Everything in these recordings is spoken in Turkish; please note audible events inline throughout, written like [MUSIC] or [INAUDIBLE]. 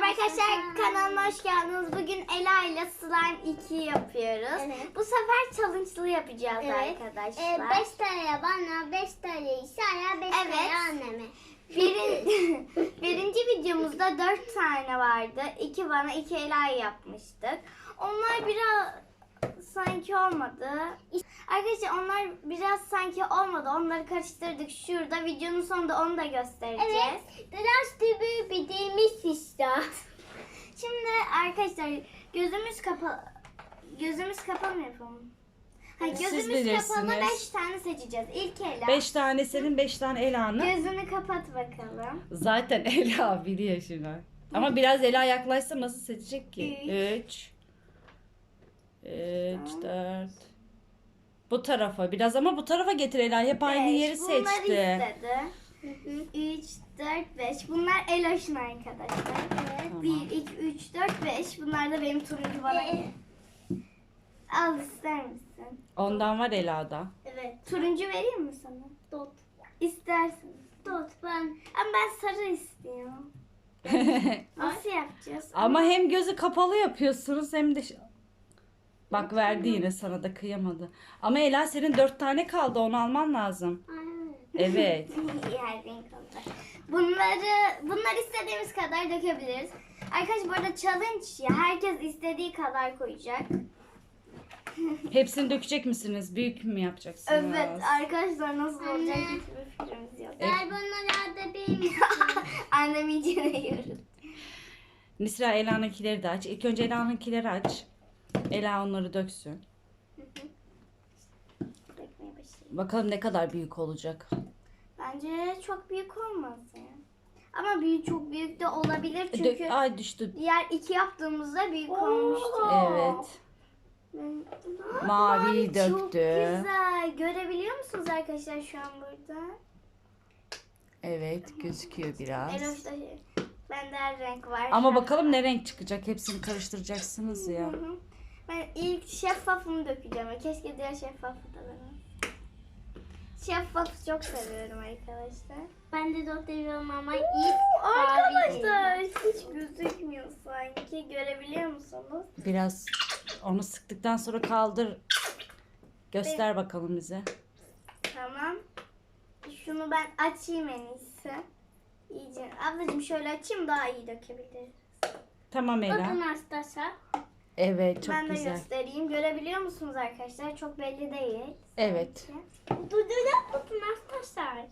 Merhaba arkadaşlar kanalıma hoş geldiniz. Bugün Ela ile Slime 2 yapıyoruz. Evet. Bu sefer challenge'lı yapacağız Evet. arkadaşlar. 5 tane bana, 5 tane İsa'ya, 5 Evet. tane anneme. Birin, [LAUGHS] birinci videomuzda 4 tane vardı. 2 bana 2 Ela'ya yapmıştık. Onlar biraz sanki olmadı. Arkadaşlar onlar biraz sanki olmadı. Onları karıştırdık. Şurada videonun sonunda onu da göstereceğiz. Evet. Biraz gibi bildiğimiz işte. Şimdi arkadaşlar gözümüz kapalı gözümüz kapalı mı yapalım? Ha, Siz gözümüz bilirsiniz. kapalı 5 tane seçeceğiz. İlk Ela. 5 tane senin 5 tane Ela'nın. Gözünü kapat bakalım. Zaten Ela biliyor şunu. Ama biraz Ela yaklaşsa nasıl seçecek ki? 3 3 4 Bu tarafa biraz ama bu tarafa getir Ela. Hep aynı Beş. yeri Bunları seçti. istedi. 3, 4, 5. Bunlar Eloş'un arkadaşlar. Tamam. 1, 2, 3, 4, 5. Bunlar da benim turuncu bana. Al ister misin? Ondan var Ela'da. Evet. Turuncu vereyim mi sana? Dot. İstersin. Dot ben. Ama ben sarı istiyorum. [LAUGHS] Nasıl yapacağız? Ama hem gözü kapalı yapıyorsunuz hem de Bak verdi yine sana da kıyamadı. Ama Ela senin 4 tane kaldı onu alman lazım. Evet. Yer renk olacak. Bunları bunlar istediğimiz kadar dökebiliriz. Arkadaşlar bu arada challenge ya herkes istediği kadar koyacak. [LAUGHS] Hepsini dökecek misiniz? Büyük mü yapacaksınız? Evet arkadaşlar nasıl olacak Anne. hiçbir fikrimiz yok. Gel bunları [LAUGHS] da benim. Annem iyice yiyoruz. Nisra Ela'nınkileri de aç. İlk önce Ela'nınkileri aç. Ela onları döksün. Dökmeye başlayayım. Bakalım ne kadar büyük olacak. Bence çok büyük olmaz ya. Ama büyük çok büyük de olabilir E, çünkü Dök, ay düştü. diğer iki yaptığımızda büyük olmuştu. Evet. Maviyi Çok döktü. güzel. Görebiliyor musunuz arkadaşlar şu an burada? Evet gözüküyor biraz. Eloş'ta bende her renk var. Ama bakalım ne renk çıkacak. Hepsini karıştıracaksınız ya. Hı hı. Ben ilk şeffafını dökeceğim. Keşke diğer şeffafı da benim. Şeffafı çok seviyorum arkadaşlar. Ben de dot seviyorum ama ilk Arkadaşlar hiç gözükmüyor sanki. Görebiliyor musunuz? Biraz onu sıktıktan sonra kaldır. Göster bakalım bize. Tamam. Şunu ben açayım en iyisi. İyice. Ablacığım şöyle açayım daha iyi dökebiliriz. Tamam Ela. Bakın Astas'a. Evet çok ben de güzel. göstereyim. Görebiliyor musunuz arkadaşlar? Çok belli değil. Evet. Duduyla bakın arkadaşlar.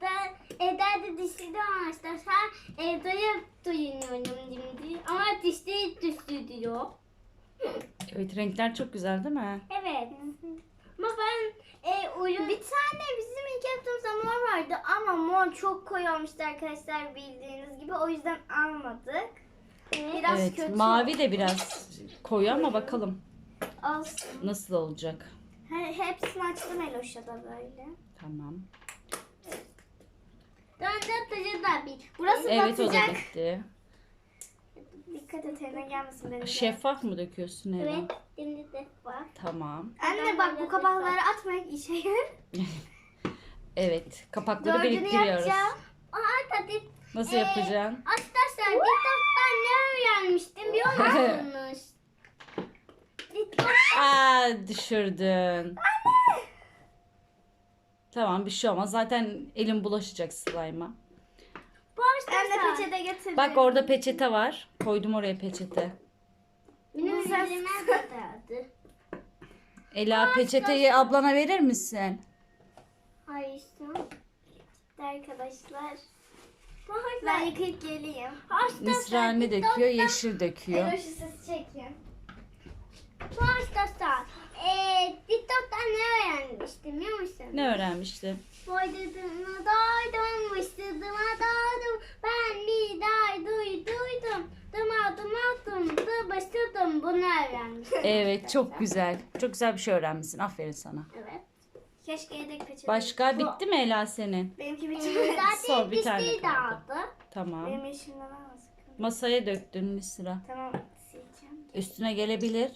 Ben Eda'da dişli arkadaşlar. Eda'ya duyunuyorum şimdi. Ama dişli düştü diyor. Evet renkler çok güzel değil mi? Evet. Ama ben e, uyum... Bir tane bizim ilk yaptığımızda mor vardı ama mor çok koyu olmuştu arkadaşlar bildiğiniz gibi. O yüzden almadık. Biraz evet. kötü. Mavi de biraz koyu ama bakalım Olsun. nasıl olacak. He, hepsini açtım Eloş'a da böyle. Tamam. De taşı da bir. Burası Evet o da batacak. bitti. Dikkat et eline gelmesin benim. de. Şeffaf mı döküyorsun Ela? Evet. Şimdi de var. Tamam. Anne bak bu kapakları atmak işe yarar. Evet. Kapakları Dördünü biriktiriyoruz. yapacağım. Aa tadı. Nasıl Ee, yapacaksın? Arkadaşlar TikTok'tan ne öğrenmiştim biliyor [LAUGHS] musunuz? Aa düşürdün. Tamam bir şey olmaz. Zaten elim bulaşacak slime'a. bu Anne arkadaşlar. peçete getirdim. Bak orada peçete var. Koydum oraya peçete. Benim batardı. Ela peçeteyi ablana verir misin? Hayır. arkadaşlar. Ben yıkayıp geleyim. Nisra ne döküyor? Yeşil döküyor. Eloş'u siz çekin. Bu arkadaşlar. Eee TikTok'tan ne öğrenmiştim biliyor musun? Ne öğrenmiştin? Boydadığımı doydum, vıştırdığıma doydum. Ben lider duy duydum. Dımadım attım, dıbıştırdım. Bunu öğrenmiştim. Evet çok güzel. Çok güzel bir şey öğrenmişsin. Aferin sana. Evet. Keşke yedek peçete. Başka bitti mi Ela senin? Benimki Ee, bitti. Sor, zaten bir tane pisliği kaldı. dağıldı. Tamam. Benim yeşilimden almasın. Masaya döktün Nisra. Tamam sileceğim. Üstüne gelebilir.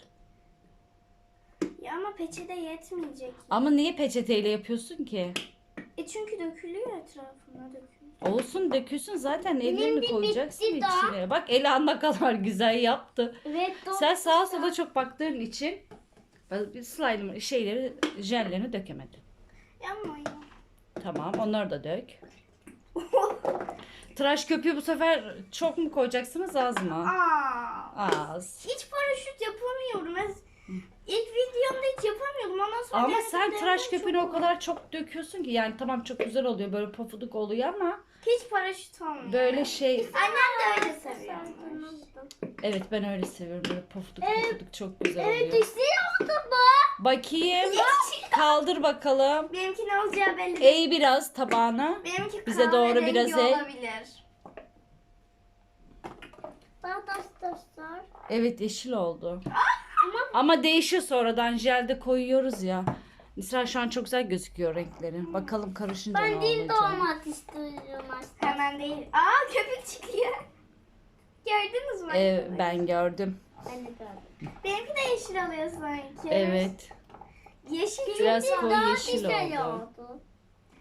Ya ama peçete yetmeyecek. Ama niye peçeteyle yapıyorsun ki? E çünkü dökülüyor etrafına dökülür. Olsun dökülsün zaten ellerini koyacaksın bitti daha. içine. Bak Ela ne kadar güzel yaptı. Evet. doğru. Sen sağa sola çok baktığın için bir slime şeyleri jellerini dökemedin. Yapmayın. Tamam onları da dök. [LAUGHS] Tıraş köpüğü bu sefer çok mu koyacaksınız az mı? Aa. Az. Hiç paraşüt yapamıyorum. Ben ilk videomda hiç yapamıyordum. Ondan sonra Ama sen tıraş çok köpüğünü o kadar çok döküyorsun ki yani tamam çok güzel oluyor böyle pofuduk oluyor ama Hiç paraşüt olmuyor. böyle şey Annem de öyle seviyor. evet ben öyle seviyorum böyle pofuduk pofuduk çok güzel Evet oluyor. işte oldu bu. Bakayım kaldır bakalım. Benimki ne olacağı belli değil. Eğ biraz tabağına. Benimki Bize doğru kahverengi biraz eğ. olabilir. Taşlar. Evet yeşil oldu. Ama değişiyor sonradan jelde koyuyoruz ya. Nisra şu an çok güzel gözüküyor renkleri. Bakalım karışınca ne Ben değil olacak. doğmak istiyorum aslında. Hemen değil. Aa köpük çıkıyor. Gördünüz mü? Ee, ben gördüm. Ben de gördüm. Benimki de yeşil oluyor sanki. Evet. Yeşil Biraz çünkü- koyu Daha yeşil güzel oldu. oldu.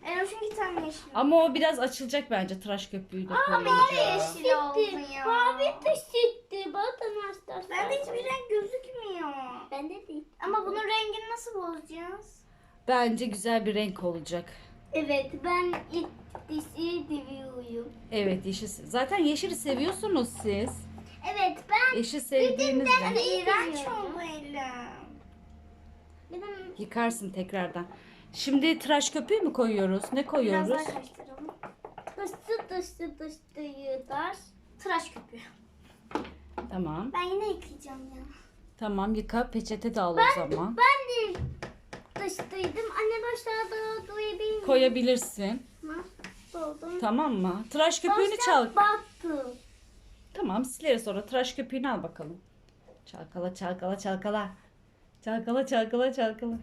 Eroş'un tane yeşil. Ama o biraz açılacak bence tıraş köpüğü de Mavi koyunca. yeşil oldu ya. Mavi de gitti. Bakın arkadaşlar. Bende hiçbir renk gözükmüyor. Ben de değil. Ama bunun rengini nasıl bozacağız? Bence güzel bir renk olacak. Evet ben ilk dişi diviyorum. Evet yeşil. Zaten yeşili seviyorsunuz siz. Evet ben Yeşil sevdiğinizde. Hani iğrenç elim. benim Yıkarsın tekrardan. Şimdi tıraş köpüğü mü koyuyoruz? Ne Biraz koyuyoruz? daha karıştıralım. dıştı dıştı dıştı yudar. Tıraş köpüğü. Tamam. Ben yine yıkayacağım ya. Tamam yıka peçete de al o zaman. Ben de dıştıydım. Anne başlarda duyabilir miyim? Koyabilirsin. Doldum. Tamam mı? Tıraş köpüğünü Başta çal. Baktım. Tamam sileriz sonra. Tıraş köpüğünü al bakalım. Çalkala çalkala çalkala. Çalkala çalkala çalkala.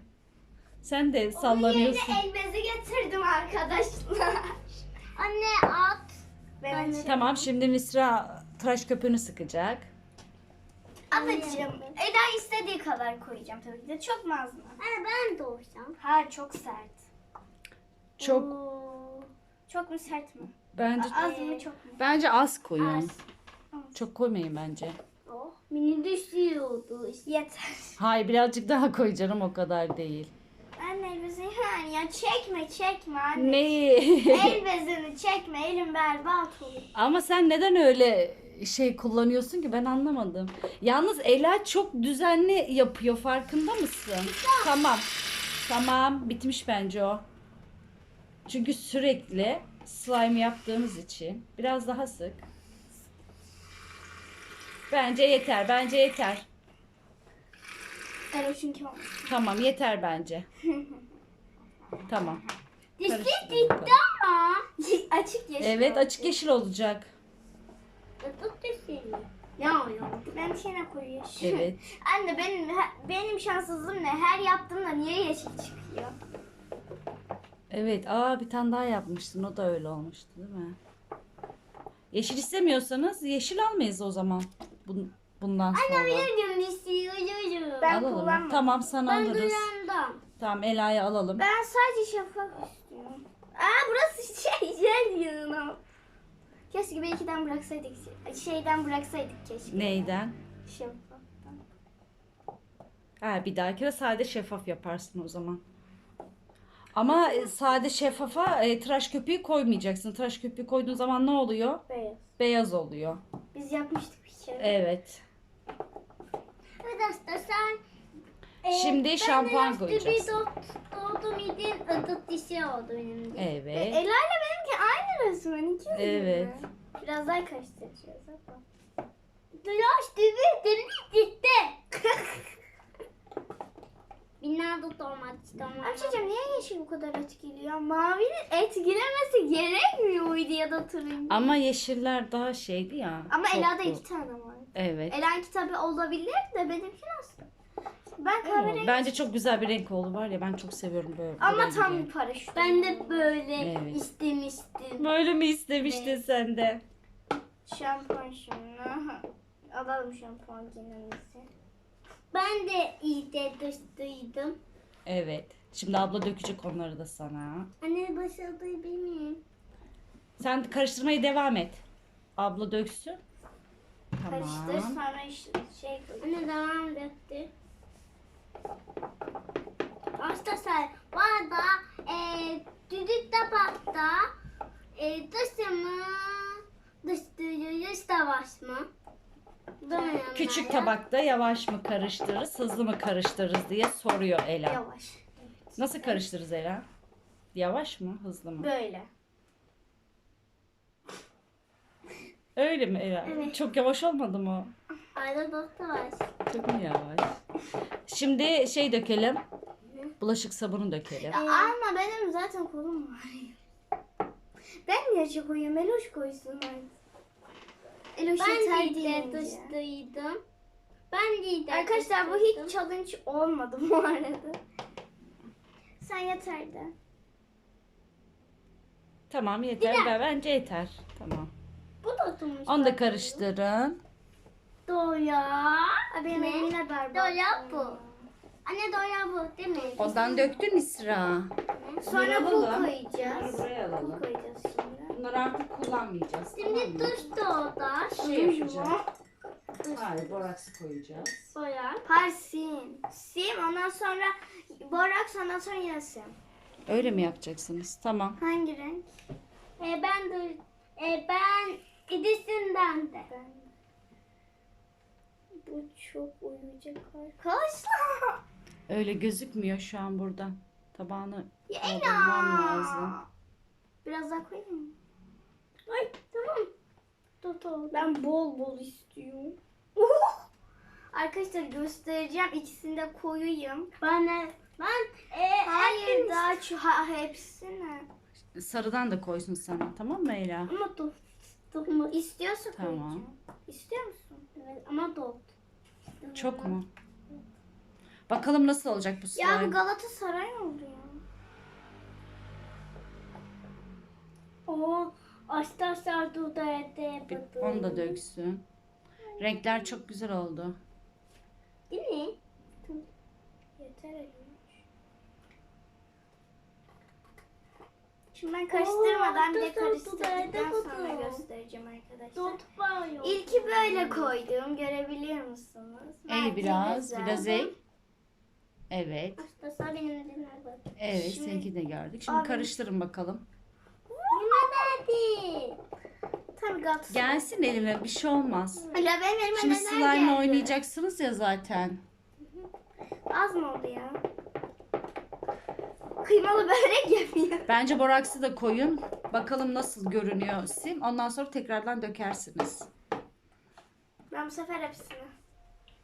Sen de sallanıyorsun. El bezi getirdim arkadaşlar. [LAUGHS] Anne at. Ben Anne. Tamam şimdi Nisra tıraş köpüğünü sıkacak. Anacığım, Eda istediği kadar koyacağım tabii ki de. Çok mu az mı? Anne ben doğursam. Hayır, çok sert. Çok Oo. Çok mu sert mi? bence Az mı çok mu? bence az koyun. Az. Çok koymayın bence. Oh, mini düşüyordu. Yeter. Hayır birazcık daha koy canım o kadar değil. Anne el bezini yani ya çekme çekme anne. Neyi? El bezini çekme elim berbat olur. Ama sen neden öyle şey kullanıyorsun ki ben anlamadım. Yalnız Ela çok düzenli yapıyor farkında mısın? Tamam. Tamam bitmiş bence o. Çünkü sürekli slime yaptığımız için biraz daha sık. Bence yeter. Bence yeter. Eroş'unki olmuş. Tamam yeter bence. [LAUGHS] Tamam. Gitti bakalım. ama. [LAUGHS] açık yeşil. Evet oldu. açık yeşil olacak. Tutup dişi. Ya ya. Ben bir şeyine koyu yeşil. [LAUGHS] Evet. Anne benim benim şanssızlığım ne? Her yaptığımda niye yeşil çıkıyor? Evet. Aa bir tane daha yapmıştın. O da öyle olmuştu değil mi? Yeşil istemiyorsanız yeşil almayız o zaman. Bun- bundan sonra. Biliyorum istiyorum. Ben alalım. mı? kullanmadım. Tamam sana Ben alırız. duyandım. Tamam Ela'ya alalım. Ben sadece şeffaf istiyorum. Aa burası şey jel yığını. Keşke belkiden bıraksaydık. Şeyden bıraksaydık keşke. Neyden? Şeffaftan. Ha, bir dahaki de sade şeffaf yaparsın o zaman. Ama e, sade şeffafa e, tıraş köpüğü koymayacaksın. Tıraş köpüğü koyduğun zaman ne oluyor? Beyaz. Beyaz oluyor. Biz yapmıştık kere. Evet. Evet arkadaşlar. Şimdi şampuan koyacağız. doldum idin ıdıt dişi oldu benim de. Evet. Ela ile benimki aynı resmen. İkimiz Evet. gibi. Biraz daha karıştıracağız. ama. Tıraş dibi demi gitti. [LAUGHS] Dolmak istemem. Amcacığım niye yeşil bu kadar etkiliyor? Mavinin etkilemesi gerekmiyor muydu ya da turuncu? Ama yeşiller daha şeydi ya. Ama çok Ela'da bu. iki tane var. Evet. Ela'nınki tabi olabilir de benimki nasıl? Ben kahverengi Bence çok güzel bir renk oldu var ya ben çok seviyorum böyle. ama rengi. tam bir paraşüt. Ben de böyle Evet. istemiştim. Böyle mi istemiştin Evet. sen de? Şampuan şunu. Alalım şampuan genelimizi. Ben de iyi de dıştıydım. Evet. Şimdi abla dökecek onları da sana. Anne başardığı bilmiyorum. Sen karıştırmaya devam et. Abla döksün. Karıştır Tamam. sonra işte şey. Anne devam etti. Arkadaşlar bu arada e, düdük tabakta e, dışımı dıştırıyoruz savaş mı? Bilmiyorum Küçük ben. tabakta yavaş mı karıştırırız, hızlı mı karıştırırız diye soruyor Ela. Yavaş. Nasıl karıştırırız Ela? Yavaş mı, hızlı mı? Böyle. Öyle mi Ela? Evet. Çok yavaş olmadı mı? Arada doktor var. Çok mu yavaş? Şimdi şey dökelim. Bulaşık sabunu dökelim. Ya alma benim zaten kolum var. Ben niye çok koyuyorum? Eloş koysun artık. Ben de deyince. dıştırdım. Ben de Arkadaşlar bu hiç challenge olmadı bu arada. Sen yeter de. Tamam yeter. Ben, bence yeter. Tamam. Bu da tutmuş. Onu da karıştırın. Doya. Benim Ne? elimle berbat. Doya bu. Anne doya bu değil mi? Ondan döktün İsra. Sonra bu alalım. koyacağız. Bunları buraya Bu alalım. koyacağız şimdi. Bunları artık kullanmayacağız. tamam Şimdi mı? düştü o da. Şey yapacağız. Hayır, boraksı koyacağız. Doya. Hayır sim. Ondan sonra borak ondan sonra yine sim. Öyle mi yapacaksınız? Tamam. Hangi renk? E, ben de e, ben ikisinden de. Ben. Bu çok uyuyacak arkadaşlar. Öyle gözükmüyor şu an burada. Tabağını Yena. doldurmam lazım. Biraz daha koyayım mı? Ay tamam. Oldu. Ben bol bol istiyorum. [LAUGHS] Arkadaşlar göstereceğim. İkisini de koyayım. Ben ben e, Hayır daha şu ha, hepsini. Sarıdan da koysun sana. Tamam mı Ela? Ama tut. Tutma. İstiyorsa Tamam. koyacağım. İstiyor musun? Evet, ama tut. Çok mu? Bakalım nasıl olacak bu slime. Ya bu Galatasaray oldu ya. O arkadaşlar duda ete Bir- Onu da döksün. Renkler çok güzel oldu. Değil mi? Yeter. Şimdi ben karıştırmadan bir de karıştırdıktan sonra göstereceğim arkadaşlar. Tut var yok. İlki böyle koydum. Görebiliyor musunuz? Belki biraz, güzel. biraz el. Evet. Arkadaşlar benim bak. Evet, Şimdi- seninki de gördük. Şimdi Abi- karıştırın bakalım. Yemedi. Tabii Galatasaray. Gelsin elime, bir şey olmaz. Hala benim elime Şimdi neler slime geldi? oynayacaksınız ya zaten. Az mı oldu ya? Kıymalı börek yapıyor. Bence boraksı da koyun. Bakalım nasıl görünüyor sim. Ondan sonra tekrardan dökersiniz. Ben bu sefer hepsini.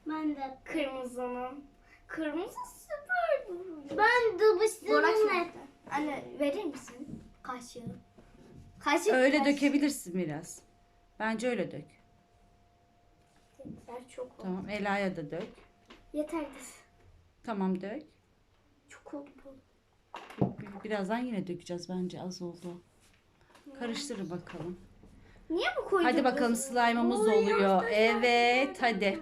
Ben de. Kırmızının. Kırmızı süper duruyor. Ben. Boraks nerede? Anne verir misin? Kaşığı. Kaşık. Öyle kaşık. dökebilirsin biraz. Bence öyle dök. Yeter çok oldu. Tamam, Ela'ya da dök. Yeter. Tamam dök. Çok oldu bu. Bir- Birazdan yine dökeceğiz bence az oldu. Karıştırın bakalım. Niye bu koydun? Hadi bakalım slime'ımız oluyor. Evet hadi.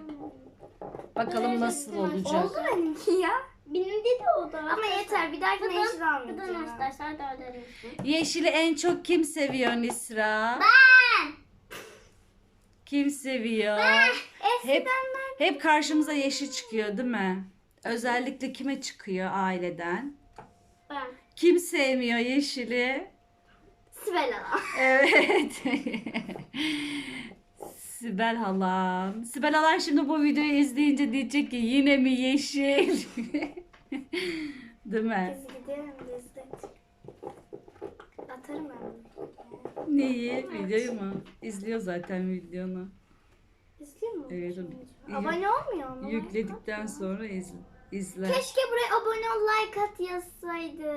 Bakalım nasıl olacak. Oldu benimki ya. Benim de de oldu. Ama yeter bir dahakine yeşil Kadın almayacağım. arkadaşlar da öderim. Yeşili en çok kim seviyor Nisra? Ben. Kim seviyor? Eskiden Hep ben. hep karşımıza yeşil çıkıyor değil mi? Özellikle kime çıkıyor aileden? Ben. Kim sevmiyor yeşili? Sibel Ala. Evet. [LAUGHS] Sibel halam. Sibel halam şimdi bu videoyu izleyince diyecek ki yine mi yeşil? [LAUGHS] Değil mi? Biz gidelim biz Atarım ben. Neyi? Videoyu mu? İzliyor zaten videonu. İzliyor mu? Evet, o- Abone olmuyor mu? Yükledikten sonra izle. izle. Keşke buraya abone ol like at yazsaydı.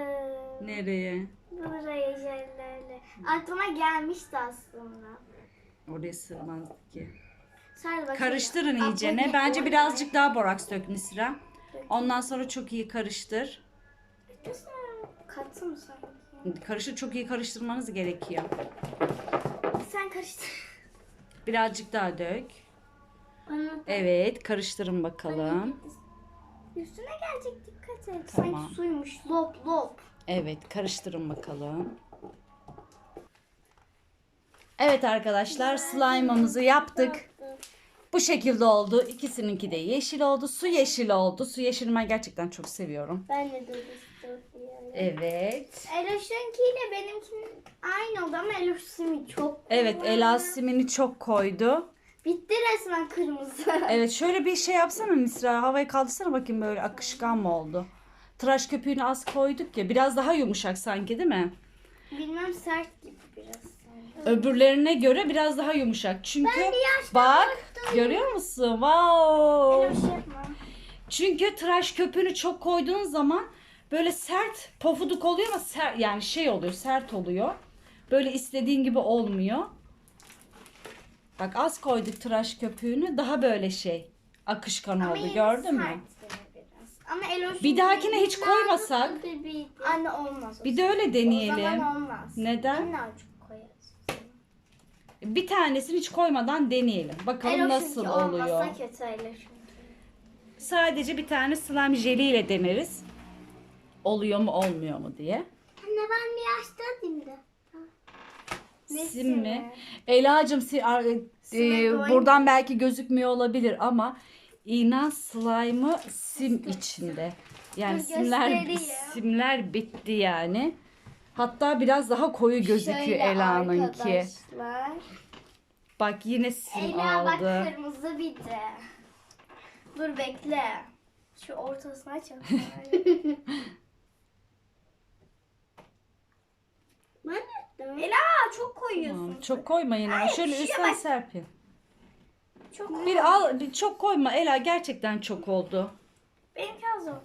Nereye? Buraya jellerle. Aklıma gelmişti aslında. Oraya sığmaz ki. Karıştırın iyicene. Bence birazcık daha boraks dök Nisra. Ondan sonra çok iyi karıştır. Katı mı sanki? Karıştır çok iyi karıştırmanız gerekiyor. Sen karıştır. [LAUGHS] Birazcık daha dök. Evet, karıştırın bakalım. Üstüne gelecek dikkat et. Tamam. Sanki suymuş. Lop lop. Evet, karıştırın bakalım. Evet arkadaşlar slime'ımızı yaptık. Bu şekilde oldu. İkisininki de yeşil oldu. Su yeşil oldu. Su yeşili ben gerçekten çok seviyorum. Ben de duydum. Evet. Eloş'unkiyle benimkinin aynı oldu ama Eloş çok Evet kullandı. Ela simini çok koydu. Bitti resmen kırmızı. [LAUGHS] Evet şöyle bir şey yapsana Nisra. Havaya kaldırsana bakayım böyle akışkan mı oldu? Tıraş köpüğünü az koyduk ya. Biraz daha yumuşak sanki değil mi? Bilmem sert gibi biraz. Öbürlerine göre biraz daha yumuşak. Çünkü bak görüyor musun? Wow. Yapma. Çünkü tıraş köpüğünü çok koyduğun zaman böyle sert pofuduk oluyor ama ser, yani şey oluyor sert oluyor. Böyle istediğin gibi olmuyor. Bak az koyduk tıraş köpüğünü daha böyle şey akışkan Ama oldu yine gördün mü? sert yine biraz. Ama Eloş'un Bir dahakine hiç koymasak Anne olmaz. o bir de öyle zaman. O deneyelim. zaman olmaz. Neden? Minnacık koyarız. Bir tanesini hiç koymadan deneyelim. Bakalım Eloş'unki nasıl olmazsa oluyor. kötü Eloş'unki. Sadece bir tane slime jeliyle deneriz. Oluyor mu olmuyor mu diye. Anne ben bir yaşta. Sim mi? Ela'cığım si- ar- e, doyum. buradan belki gözükmüyor olabilir ama inan slime'ı sim içinde. Yani Dur, simler göstereyim. simler bitti yani. Hatta biraz daha koyu gözüküyor Şöyle Ela'nınki. arkadaşlar. Bak yine sim Ela bak aldı. kırmızı bir de. Dur bekle. Şu ortasına çak. [LAUGHS] Ben de. Ela çok koyuyorsun. Tamam, çok koyma yine. Şöyle üstten bak. serpin. Çok Bir al bir çok koyma Ela gerçekten çok oldu. Benimki az oldu.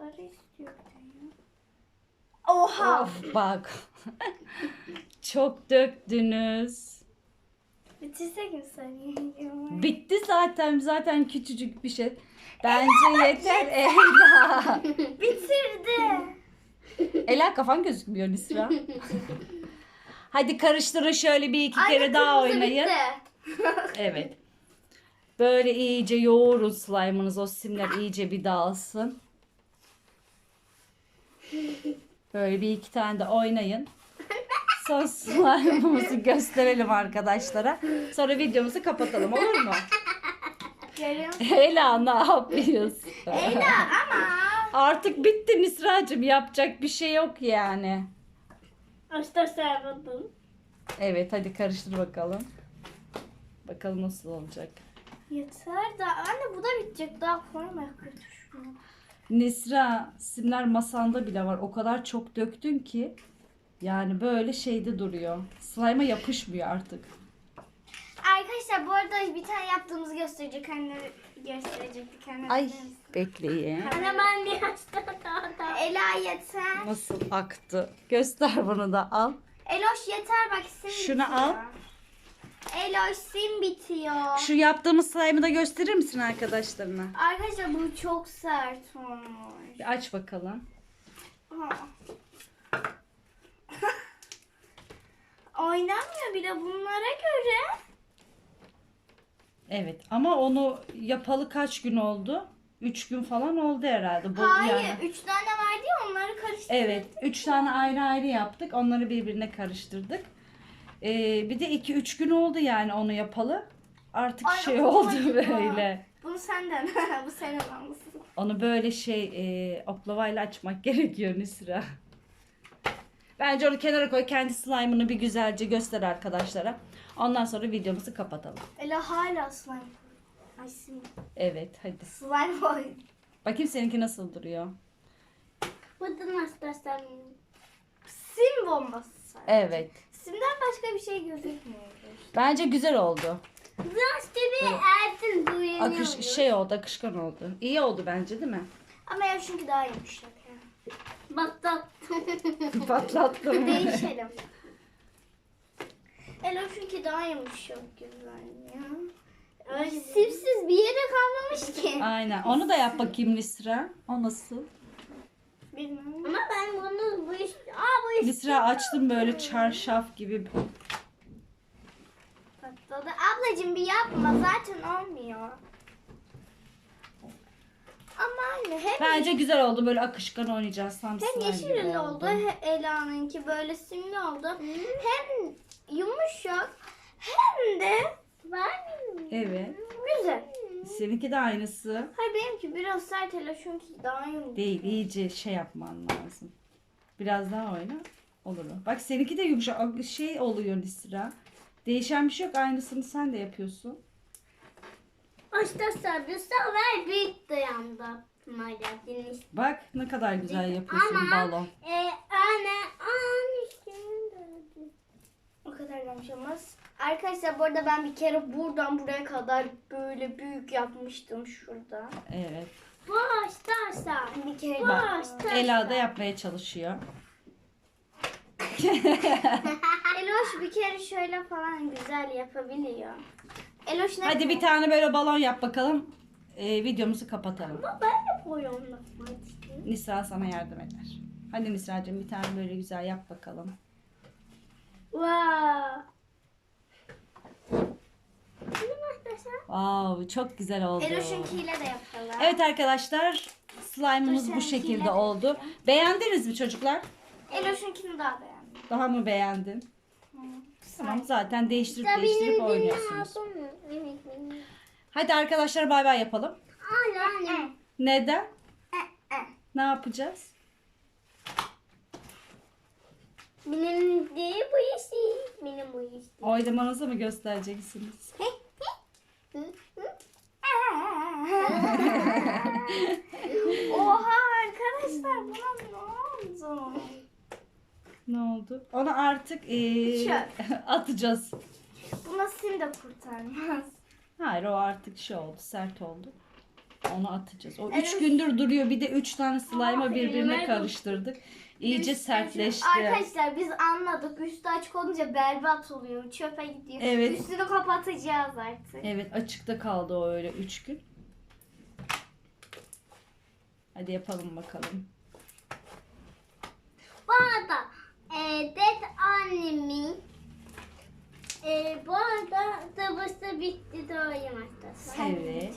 Sarı istiyorum ya. Oha. Of bak. çok döktünüz. Bitirsek mi sarıyı? Bitti zaten zaten küçücük bir şey. Bence yeter Ela. [LAUGHS] Bitirdi. Ela kafan gözükmüyor Nisra. Hadi karıştırın şöyle bir iki Anne, kere daha kırmızı oynayın. bitti. Evet. Böyle iyice yoğurun slime'ınız o simler iyice bir dağılsın. Böyle bir iki tane de oynayın. Son slime'ımızı gösterelim arkadaşlara. Sonra videomuzu kapatalım olur mu? Ela ne yapıyorsun? Ela ama. Artık bitti Nisra'cığım yapacak bir şey yok yani. Açta sarıldım. Evet hadi karıştır bakalım. Bakalım nasıl olacak. Yeter de anne bu da bitecek daha koyma kötü şunu. Nisra simler masanda bile var. O kadar çok döktün ki yani böyle şeyde duruyor. Slime'a yapışmıyor artık. Arkadaşlar bu arada bir tane yaptığımızı gösterecek anne gösterecektik anne. Ay bekleyin. Anne ben bir yaşta daha da. Ela yeter. Nasıl aktı? Göster bunu da al. Eloş yeter bak sim Şunu al. Eloş sim bitiyor. Şu yaptığımız slime'ı da gösterir misin arkadaşlarına? Arkadaşlar bu çok sert olmuş. Bir aç bakalım. Ha. [LAUGHS] Oynamıyor bile bunlara göre. Evet ama onu yapalı kaç gün oldu? 3 gün falan oldu herhalde. Bu Hayır, yani. üç tane vardı ya onları karıştırdık. Evet, üç tane ayrı ayrı yaptık. Onları birbirine karıştırdık. Ee, bir de iki üç gün oldu yani onu yapalı. Artık Ay, şey oldu böyle. Bunu senden, [LAUGHS] bu senin almışsın. Onu böyle şey e, oklavayla açmak [LAUGHS] gerekiyor Nisra. Bence onu kenara koy. Kendi slime'ını bir güzelce göster arkadaşlara. Ondan sonra videomuzu kapatalım. Ela hala slime. Ay sim. Evet hadi. Slime boy. Bakayım seninki nasıl duruyor. Buradan arkadaşlar. Sim bombası. Evet. Simden başka bir şey gözükmüyor. Bence güzel oldu. Biraz gibi ertin duyuyor. Akış şey oldu, akışkan oldu. İyi oldu bence değil mi? Ama ya çünkü daha yumuşak. Yani. Bak [LAUGHS] Patlattım. Değişelim. Ela çünkü daha yumuşak güzel ya. Öyle simsiz bir yere kalmamış ki. Aynen. Onu da yap bakayım Nisra. O nasıl? Bilmem. Ama ben bunu bu iş... Aa bu iş... Nisra açtım böyle çarşaf gibi. Patladı. Ablacığım bir yapma zaten olmuyor. Ama anne hem, Bence güzel oldu. Böyle akışkan oynayacağız. Tam hem yeşil gibi oldu. he- Ela'nınki böyle simli oldu. Hem yumuşak hem de Evet. güzel. Seninki de aynısı. Hayır benimki biraz sert Ela çünkü daha yumuşak. Değil. iyice şey yapman lazım. Biraz daha oyna. Olur o. Bak seninki de yumuşak. Şey oluyor Nisra. Değişen bir şey yok. Aynısını sen de yapıyorsun. Arkadaşlar bu sefer büyük. Maydanoz. Bak ne kadar güzel yapıyorsun Ama- balon. Ee, anne, anne. O kadar yumuşamaz. Arkadaşlar bu arada ben bir kere buradan buraya kadar böyle büyük yapmıştım şurada. Evet. Başlarsa. Bir kere Başlarsa. Ela da yapmaya çalışıyor. [LAUGHS] Eloş bir kere şöyle falan güzel yapabiliyor. Eloş ne? Hadi bir tane böyle balon yap bakalım. Ee, videomuzu kapatalım. Ben de boyunlatmak istiyorum. Nisra sana yardım eder. Hadi Nisra'cığım bir tane böyle güzel yap bakalım. Wow. Arkadaşlar. Wow, çok güzel oldu. Eloş'unkiyle de yapalım. Evet arkadaşlar slime'ımız bu şekilde oldu. Beğendiniz mi çocuklar? Eloş'unkini daha beğendim. Daha mı beğendin? Tamam zaten değiştirip Tabii değiştirip benim oynuyorsunuz. Hadi arkadaşlar bay bay yapalım. Anne. Neden? Eh, eh. Ne yapacağız? Benim değil bu işi. Benim bu işi. Oylamanızı mı göstereceksiniz? Oha arkadaşlar buna ne oldu? Ne oldu? Onu artık ee, atacağız. Buna sim de kurtarmaz. Hayır o artık şey oldu sert oldu. Onu atacağız. O üç Evet. gündür duruyor. Bir de üç tane slime'ı birbirine karıştırdık. İyice sertleşti. Arkadaşlar biz anladık. Üstü açık olunca berbat oluyor. Çöpe gidiyor. Evet. Üstünü kapatacağız artık. Evet açıkta kaldı o öyle üç gün. Hadi yapalım bakalım. Bu arada e, det annemin e, bu arada tabası bitti doğrayım arkadaşlar. Evet.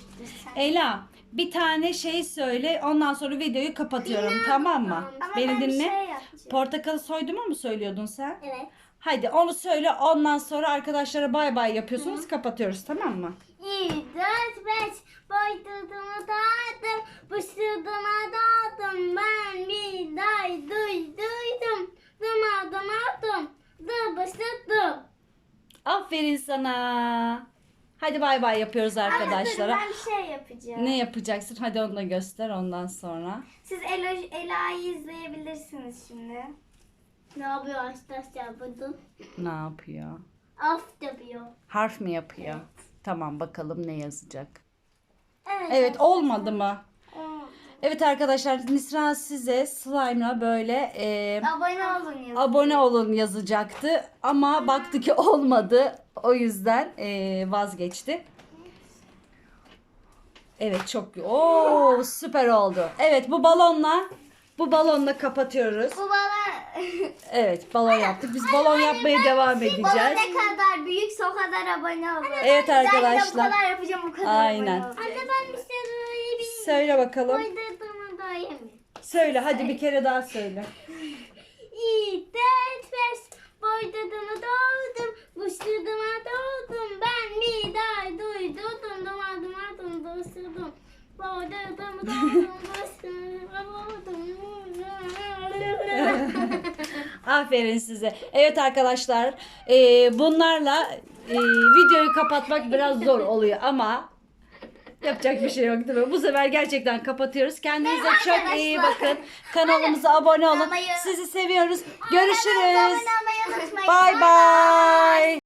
Ela bir tane şey söyle ondan sonra videoyu kapatıyorum tamam mı? Ama Beni ben bir dinle. şey yapacağım. Portakalı soyduğumu mu söylüyordun sen? Evet. Hadi onu söyle ondan sonra arkadaşlara bay bay yapıyorsunuz kapatıyoruz tamam mı? İyi, dört, beş, boydurduma dağıttım, bışırduma dağıttım, ben bir day duy duydum, dumadım aldım, dı bışırdım. Aferin sana. Hadi bay bay yapıyoruz arkadaşlara. Ben bir şey yapacağım. Ne yapacaksın? Hadi onu da göster ondan sonra. Siz Ela, Ela'yı izleyebilirsiniz şimdi. Ne yapıyor arkadaşlar bunu? Ne yapıyor? Af yapıyor. Harf mi yapıyor? Tamam bakalım ne yazacak. Evet. Evet olmadı mı? Evet arkadaşlar Nisra size slime'la böyle e, Abone olun yazın. abone olun yazacaktı. Ama baktı ki olmadı. O yüzden e, vazgeçti. Evet çok Oo süper oldu. Evet bu balonla bu balonla kapatıyoruz. Bu bana Evet balon yaptık. Biz balon yapmaya devam bana edeceğiz. ne kadar büyükse o kadar abone olun. Evet Ben de bu arkadaşlar. kadar yapacağım bu kadar Aynen. abone olun. Anne ben bir şey söyleyeyim. Söyle bakalım. Boydurduğuma doyamıyorum. Söyle hadi bir kere daha söyle. İyi, dört, beş, boydurduğuma doğdum, buşturduğuma doğdum, ben bir day duydum, doğdum, buşturduğuma doğdum. [LAUGHS] Aferin size. Evet arkadaşlar e, bunlarla e, videoyu kapatmak biraz zor oluyor ama yapacak bir şey yok değil mi? Bu sefer gerçekten kapatıyoruz. Kendinize çok iyi bakın. Kanalımıza abone olun. Sizi seviyoruz. Görüşürüz. Bay bay.